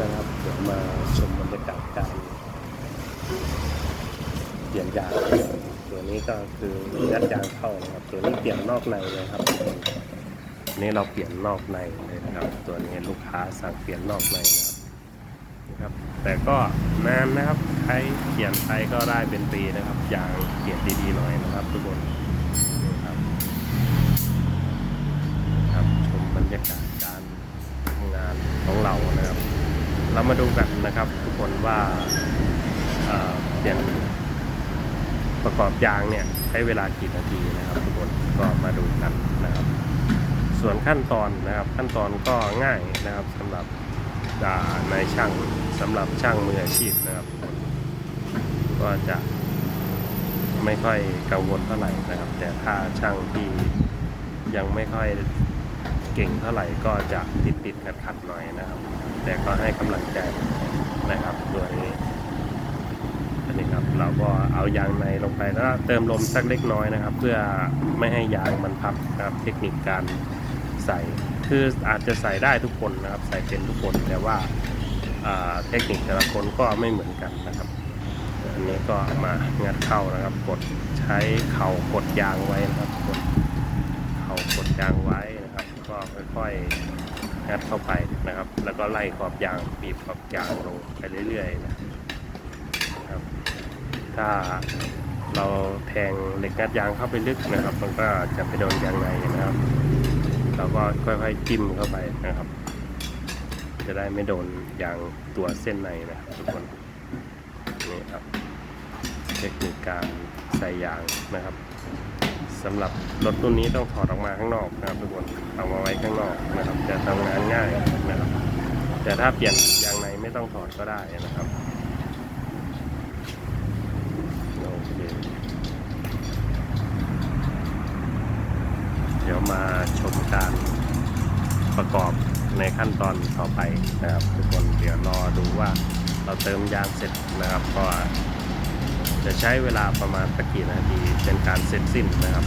นะครับ เดี๋ยวมาชมบรรยากาศการเปลี่ยนยางตัวนี้ก็คือยัดยางเข้านะครับ ตัวนี้เปลี่ยนนอกในเลยครับนนี้เราเปลี่ยนนอกในเลยนะครับ ตัวนี้ลูกค้าสั่งเปลี่ยนนอกในนะครับ แต่ก็นานนะครับใช้เปลี่ยนไปก็ได้เป็นปีนะครับยางเปลี่ยนดีๆหน่อยนะครับทุกคนนี่ครับครับชมบรรยากาศการทำงานของเรานะครับ เรามาดูกันนะครับทุกคนว่าเปลี่ยนประกอบยางเนี่ยใช้เวลากี่นาทีนะครับทุกคนก็มาดูกันนะครับ ส่วนขั้นตอนนะครับขั้นตอนก็ง่ายนะครับสำหรับนายช่างสำหรับช่างมืออาชีพนะครับก็จะไม่ค่อยกังวลเท่าไหร่นะครับ แต่ถ้าช่างที่ยังไม่ค่อย เก่งเท่าไหร่ก็จะติดติดขัดขัดหน่อยนะครับ แต่ก็ให้กำลังใจนะครับตัวนี้อันนี้ครับเราก็เอายางในลงไปแล้วเติมลมสักเล็กน้อยนะครับ เพื่อไม่ให้ยางมันพับนะครับเทคนิคการใส่คืออาจจะใส่ได้ทุกคนนะครับ ใส่เป็นทุกคนแต่ว่าเทคนิคแต่ละคนก็ไม่เหมือนกันนะครับอันนี้ก็มางัดเข้านะครับ กดใช้เข่ากดยางไว้นะครับกดเข่ากดยางไว้ ค่อยๆงัดเข้าไปนะครับ แล้วก็ไล่ขอบยางบีบขอบยางลงไปเรื่อยๆนะครับ ถ้าเราแทงเหล็กงัดยางเข้าไปลึกนะครับ มันก็จะไปโดนยางในนะครับ เราก็ค่อยๆจิ้มเข้าไปนะครับ จะได้ไม่โดนยางตัวเส้นในนะครับทุกคนนี่ครับ เทคนิคการใส่ยางนะครับ สำหรับรถรุ่นนี้ต้องถอดออกมาข้างนอกนะครับทุกคนเอามาไว้ข้างนอกนะครับจะทำงานง่ายนะครับ แต่ถ้าเปลี่ยนยางในไม่ต้องถอดก็ได้นะครับโอเคเดี๋ยวมาชมการประกอบในขั้นตอนต่อไปนะครับ ทุกคนเดี๋ยวรอดูว่าเราเติมยางเสร็จนะครับก็ จะใช้เวลาประมาณสักกี่นาทีเป็นการเสร็จสิ้นนะครับ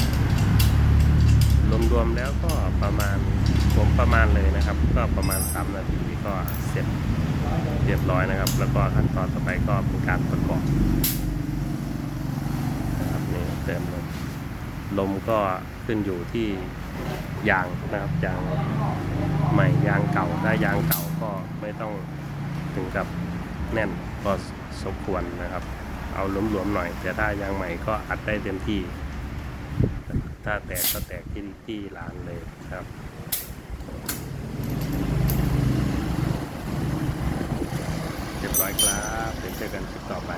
รวมๆแล้วก็ประมาณผมประมาณเลยนะครับ ก็ประมาณ 3 นาทีก็เสร็จเรียบร้อยนะครับ แล้วก็ขั้นตอนต่อไปก็เป็นการประกอบนะครับนี่เติมลมลมก็ขึ้นอยู่ที่ยางนะครับยางใหม่ยางเก่าถ้ายางเก่าก็ไม่ต้องถึงกับแน่นก็สมควรนะครับ เอาหลวมๆหน่อย แต่ถ้ายางใหม่ก็อัดได้เต็มที่ ถ้าแตกก็แตกที่ที่ร้านเลยครับเรียบร้อยครับเดี๋ยวเจอกันคลิปต่อไป